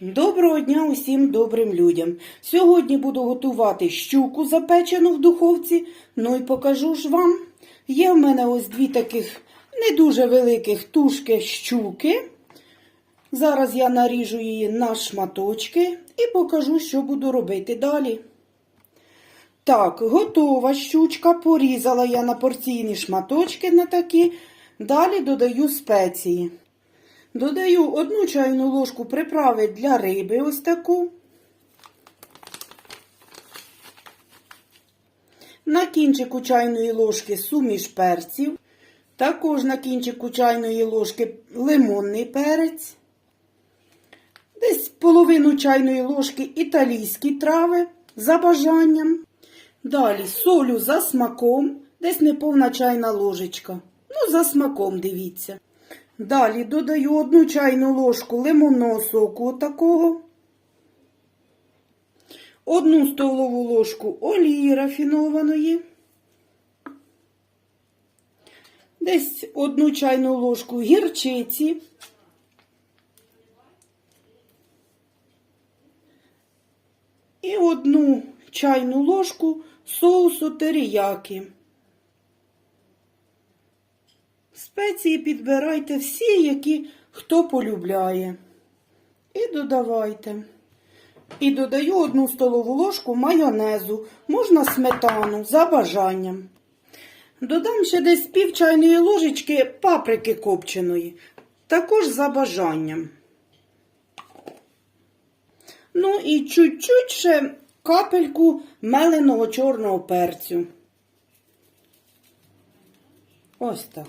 Доброго дня усім добрим людям. Сьогодні буду готувати щуку запечену в духовці. Ну і покажу ж вам. Є в мене ось дві таких не дуже великих тушки щуки. Зараз я наріжу її на шматочки і покажу, що буду робити далі. Так, готова щучка. Порізала я на порційні шматочки на такі. Далі додаю спеції. Додаю одну чайну ложку приправи для риби, ось таку. На кінчику чайної ложки суміш перців. Також на кінчику чайної ложки лимонний перець. Десь половину чайної ложки італійські трави за бажанням. Далі солю за смаком, десь неповна чайна ложечка. Ну, за смаком дивіться. Далі додаю одну чайну ложку лимонного соку такого, одну столову ложку олії рафінованої, десь одну чайну ложку гірчиці, і одну чайну ложку соусу теріяки. Спеції підбирайте всі, які хто полюбляє. І додавайте. І додаю одну столову ложку майонезу, можна сметану за бажанням. Додам ще десь пів чайної ложечки паприки копченої, також за бажанням. Ну і чуть-чуть ще капельку меленого чорного перцю. Ось так.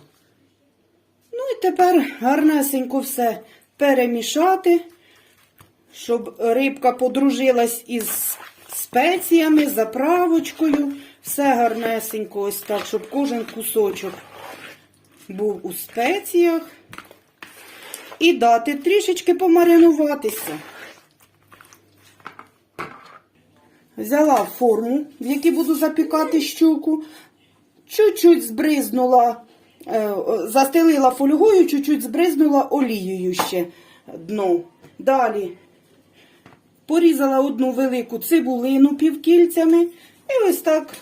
Ну і тепер гарнесенько все перемішати, щоб рибка подружилась із спеціями, заправочкою. Все гарнесенько, ось так, щоб кожен кусочок був у спеціях. І дати трішечки помаринуватися. Взяла форму, в якій буду запікати щуку, чуть-чуть збризнула застелила фольгою, чуть-чуть збризнула олією ще дно. Далі порізала одну велику цибулину півкільцями і ось так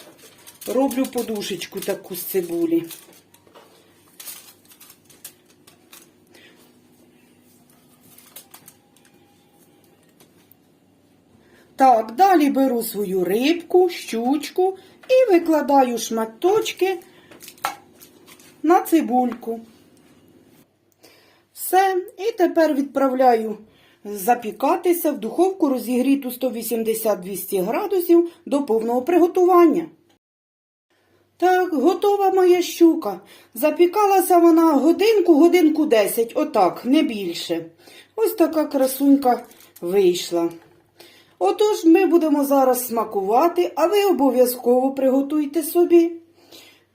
роблю подушечку таку з цибулі. Так, далі беру свою рибку, щучку і викладаю шматочки на цибульку. Все, і тепер відправляю запікатися в духовку розігріту 180-200 градусів до повного приготування. Так, готова моя щука. Запікалася вона годинку, годинку 10, отак, не більше. Ось така красунька вийшла. Отож, ми будемо зараз смакувати, а ви обов'язково приготуйте собі.